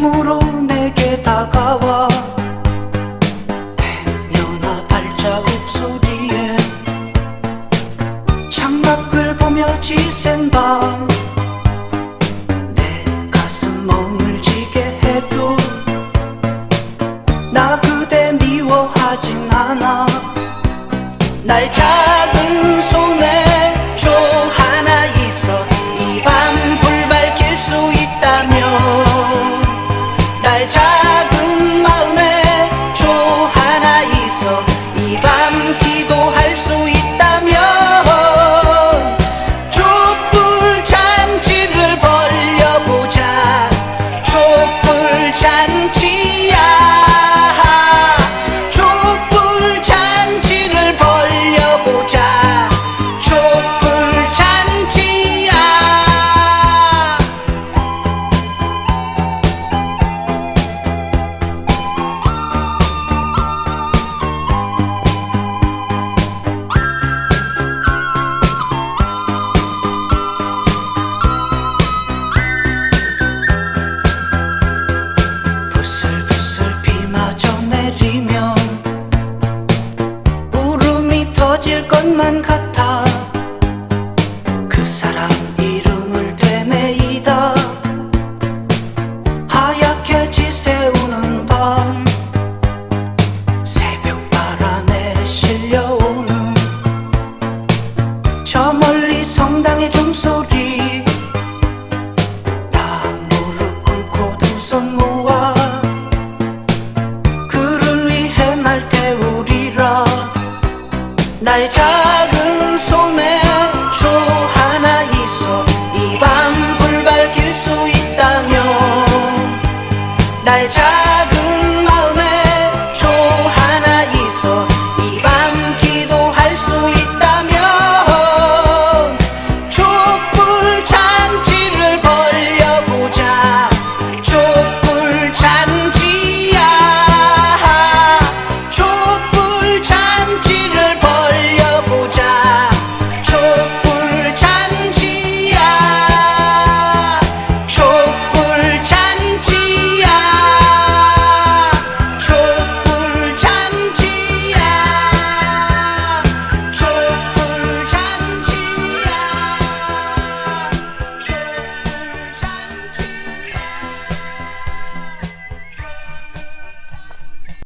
힘으로 내게 다가와. 헤면나 발자국 소리에 창밖을 보며 지샌 밤 내 가슴 머물지게 해도 나 그대 미워하진 않아. 나의 자 멀어질 것만 같아. 그 사람 이름을 되매이다. 하얗게 지새우는 밤 새벽 바람에 실려오는 저 멀리 성당에 I try